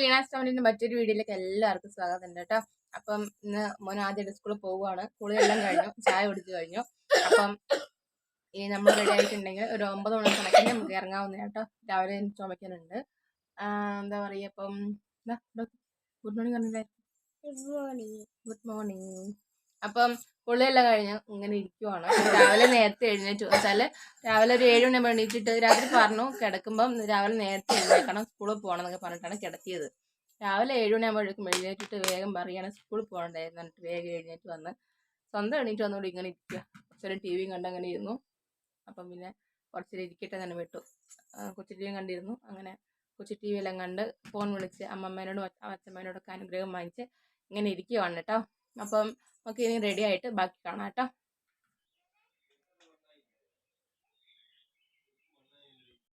വീണാസ് ടൗണിന്റെ മറ്റൊരു വീഡിയോയിലേക്ക് എല്ലാവർക്കും സ്വാഗതം ഉണ്ട് കേട്ടോ അപ്പം ഇന്ന് മോൻ ആദ്യമായിട്ട് സ്കൂളിൽ പോവുകയാണ് കുളിയെല്ലാം കഴിഞ്ഞു. ചായ കുടിച്ചു കഴിഞ്ഞു. അപ്പം ഇനി നമ്മൾ റെഡി ആയിട്ടുണ്ടെങ്കിൽ ഒരു ഒമ്പത് മണി കണക്കിന് നമുക്ക് ഇറങ്ങാവുന്ന കേട്ടോ രാവിലെ ചുമക്കുന്നുണ്ട്. എന്താ പറയുക അപ്പം ഗുഡ് മോർണിംഗ് പറഞ്ഞില്ലേ? ഗുഡ് മോർണിംഗ് അപ്പം പുള്ളിയെല്ലാം കഴിഞ്ഞ് ഇങ്ങനെ ഇരിക്കുവാണ്. രാവിലെ നേരത്തെ എഴുന്നേറ്റ് വെച്ചാൽ രാവിലെ ഒരു ഏഴ് മണി എണീറ്റിട്ട് രാത്രി പറഞ്ഞു കിടക്കുമ്പം രാവിലെ നേരത്തെ എഴുന്നേക്കണം സ്കൂളിൽ പോകണം എന്നൊക്കെ പറഞ്ഞിട്ടാണ് കിടത്തിയത്. രാവിലെ ഏഴ് മണിയാകുമ്പോഴേക്കും എഴുന്നേറ്റിട്ട് വേഗം പറയുകയാണ് സ്കൂളിൽ പോകണ്ടായിരുന്നു എന്നിട്ട് വേഗം എഴുന്നേറ്റ് വന്ന് സ്വന്തം എണീറ്റ് വന്നുകൊണ്ട് ഇങ്ങനെ ഇരിക്കുക ചെറിയ ടി വിയും കണ്ട് അങ്ങനെ ഇരുന്നു. അപ്പം പിന്നെ കുറച്ചേരം ഇരിക്കട്ടെ തന്നെ വിട്ടു. കൊച്ചു ടി വിയും കണ്ടിരുന്നു. അങ്ങനെ കൊച്ചു ടി വിയെല്ലാം കണ്ട് ഫോൺ വിളിച്ച് അമ്മമ്മേനോടും അച്ഛ- അച്ഛമ്മേനോടൊക്കെ അനുഗ്രഹം വാങ്ങിച്ച് ഇങ്ങനെ ഇരിക്കുവാണ് കേട്ടോ. അപ്പം നമുക്ക് ഇനി റെഡി ആയിട്ട് ബാക്കി കാണാം കേട്ടോ.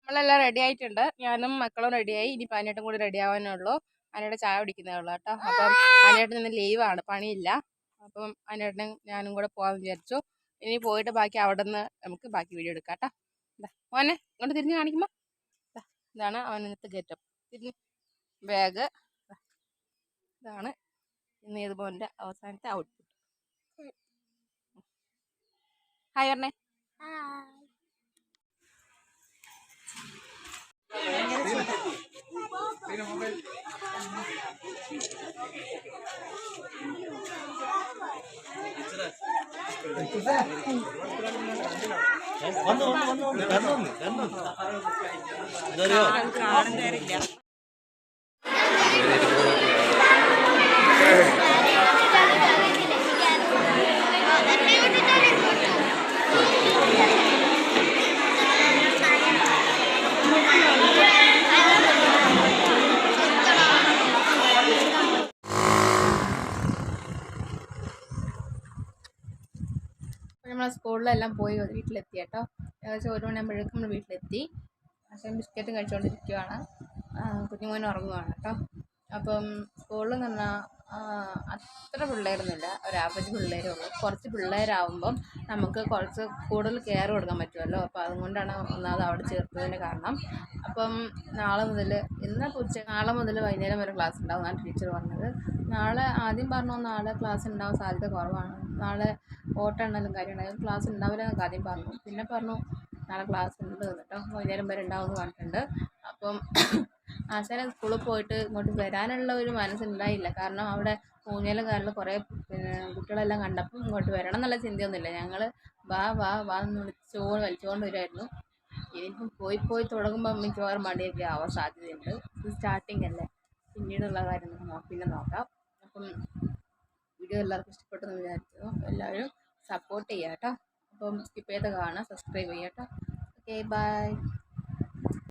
നമ്മളെല്ലാം റെഡി ആയിട്ടുണ്ട്. ഞാനും മക്കളും റെഡിയായി ഇനി പനിയേട്ടും കൂടി റെഡി ആവാനേ ഉള്ളൂ. അതിനോട് ചായ കുടിക്കുന്നേ ഉള്ളൂ കേട്ടോ. അപ്പം അതിനേട്ടൻ ഇന്ന് ലീവാണ് പണിയില്ല. അപ്പം അതിനേട്ടനും ഞാനും കൂടെ പോകാമെന്ന് വിചാരിച്ചു. ഇനി പോയിട്ട് ബാക്കി അവിടെ നിന്ന് നമുക്ക് ബാക്കി വീഡിയോ എടുക്കാം കേട്ടോ. മോനെ ഇങ്ങോട്ട് തിരിഞ്ഞ് കാണിക്കുമ്പോൾ ഇതാണ് അവനത്തെ ഗെറ്റപ്പ്. തിരിഞ്ഞ്. ബാഗ്. ഇതാണ് ഇന്ന് ഇതുപോലെ അവസാനത്തെ ഔട്ട്പുട്ട് ഹായ് പറഞ്ഞേ. വന്നു എന്തറിയോ നമ്മൾ സ്കൂളിലെല്ലാം പോയി വീട്ടിലെത്തി കേട്ടോ. ഏകദേശം ഒരു മണിയാകുമ്പോഴേക്കും നമ്മൾ വീട്ടിലെത്തി. പക്ഷേ ബിസ്ക്കറ്റും കഴിച്ചുകൊണ്ടിരിക്കുവാണ് കുഞ്ഞുമോൻ ഉറങ്ങുവാണ് കേട്ടോ. അപ്പം സ്കൂളിൽ നിന്ന് അത്ര പിള്ളേരൊന്നുമില്ല. ഒരു ആവറേജ് പിള്ളേരേ ഉള്ളൂ. കുറച്ച് പിള്ളേരാവുമ്പം നമുക്ക് കുറച്ച് കൂടുതൽ കെയർ കൊടുക്കാൻ പറ്റുമല്ലോ അപ്പോൾ അതുകൊണ്ടാണ് ഒന്നാമത് അവിടെ ചേർത്തതിന്റെ കാരണം. അപ്പം നാളെ മുതൽ ഇന്ന് ഉച്ച നാളെ മുതൽ വൈകുന്നേരം വരെ ക്ലാസ് ഉണ്ടാവും എന്നാണ് ടീച്ചർ പറഞ്ഞത്. നാളെ ആദ്യം പറഞ്ഞു നാളെ ക്ലാസ് ഉണ്ടാവാൻ സാധ്യത കുറവാണ്. നാളെ ഓട്ടെണ്ണലും കാര്യങ്ങളും ക്ലാസ് ഉണ്ടാവില്ല എന്നൊക്കെ ആദ്യം പറഞ്ഞു. പിന്നെ പറഞ്ഞു നാളെ ക്ലാസ് ഉണ്ട് കേട്ടോ വൈകുന്നേരം വരെ ഉണ്ടാവും എന്ന് പറഞ്ഞിട്ടുണ്ട്. അപ്പം ആശാന സ്കൂളിൽ പോയിട്ട് ഇങ്ങോട്ട് വരാനുള്ള ഒരു മനസ്സുണ്ടായില്ല. കാരണം അവിടെ ഊഞ്ഞാലും കാരണം കുറേ കുട്ടികളെല്ലാം കണ്ടപ്പം ഇങ്ങോട്ട് വരണം എന്നുള്ള ചിന്തയൊന്നുമില്ല. ഞങ്ങൾ വാ വാ വാ എന്ന് വിളിച്ചുകൊണ്ട് വലിച്ചുകൊണ്ട് വരുമായിരുന്നു ഇനിയിപ്പം പോയി പോയി തുടങ്ങുമ്പോൾ മിക്കവാറും മടിയൊക്കെ ആവാൻ സാധ്യതയുണ്ട്. ഇത് സ്റ്റാർട്ടിങ് അല്ലേ? പിന്നീടുള്ള കാര്യം നമുക്ക് പിന്നെ നോക്കാം. അപ്പം വീഡിയോ എല്ലാവർക്കും ഇഷ്ടപ്പെട്ടെന്ന് വിചാരിച്ചു എല്ലാവരും സപ്പോർട്ട് ചെയ്യാം കേട്ടോ അപ്പം സ്കിപ്പ് ചെയ്ത് കാണാം സബ്സ്ക്രൈബ് ചെയ്യാം കേട്ടോ ഓക്കെ ബൈ